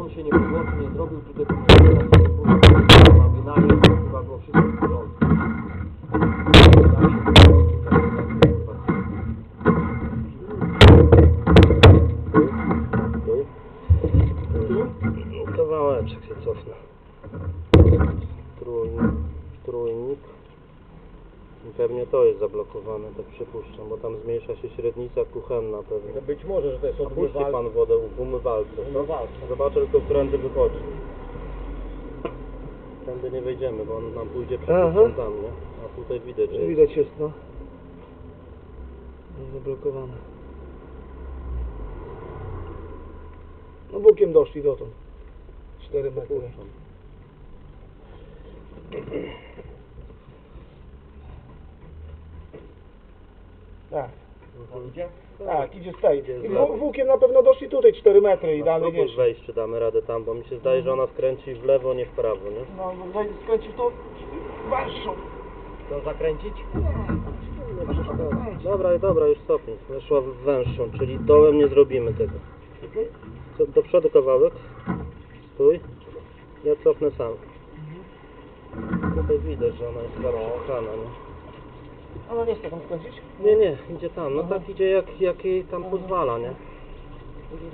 on się nie podłączył, nie zrobił, czy te a wynajem, chyba było wszystko w porządku. Kawałeczek się cofnę. Przypuszczam, bo tam zmniejsza się średnica kuchenna pewnie. No być może, że to jest Puści odmywalka. pan wodę w umywalce. Umywalka. Zobaczę tylko, którędy wychodzi. Tędy nie wejdziemy, bo on nam pójdzie Aha. przypuszczam tam, nie? A tutaj widać, że jest. Widać jest, no. No, Zablokowane. No bokiem doszli dotąd. 4 metry. Tak, idzie? tak, idzie z tej. Idzie z I lewej. wó- włókiem na pewno doszli tutaj 4 metry i dalej spróbuj nie wejść, czy damy radę tam, bo mi się zdaje, że ona skręci w lewo, nie w prawo, nie? No, bo wejdzie, skręcił to węższą. To zakręcić? Nie przeszkadza. Dobra, dobra, już stopnij. Weszła w węższą, czyli dołem nie zrobimy tego. Co, do przodu kawałek. Stój. Ja cofnę sam. Tutaj widać, że ona jest zabrzuchana, nie? Ona nie chce tam skręcić? Nie, nie, idzie tam. No tak idzie jak, jak jej tam pozwala, nie?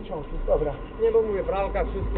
Ciąg, dobra. Nie, bo mówię, pralka, wszystko.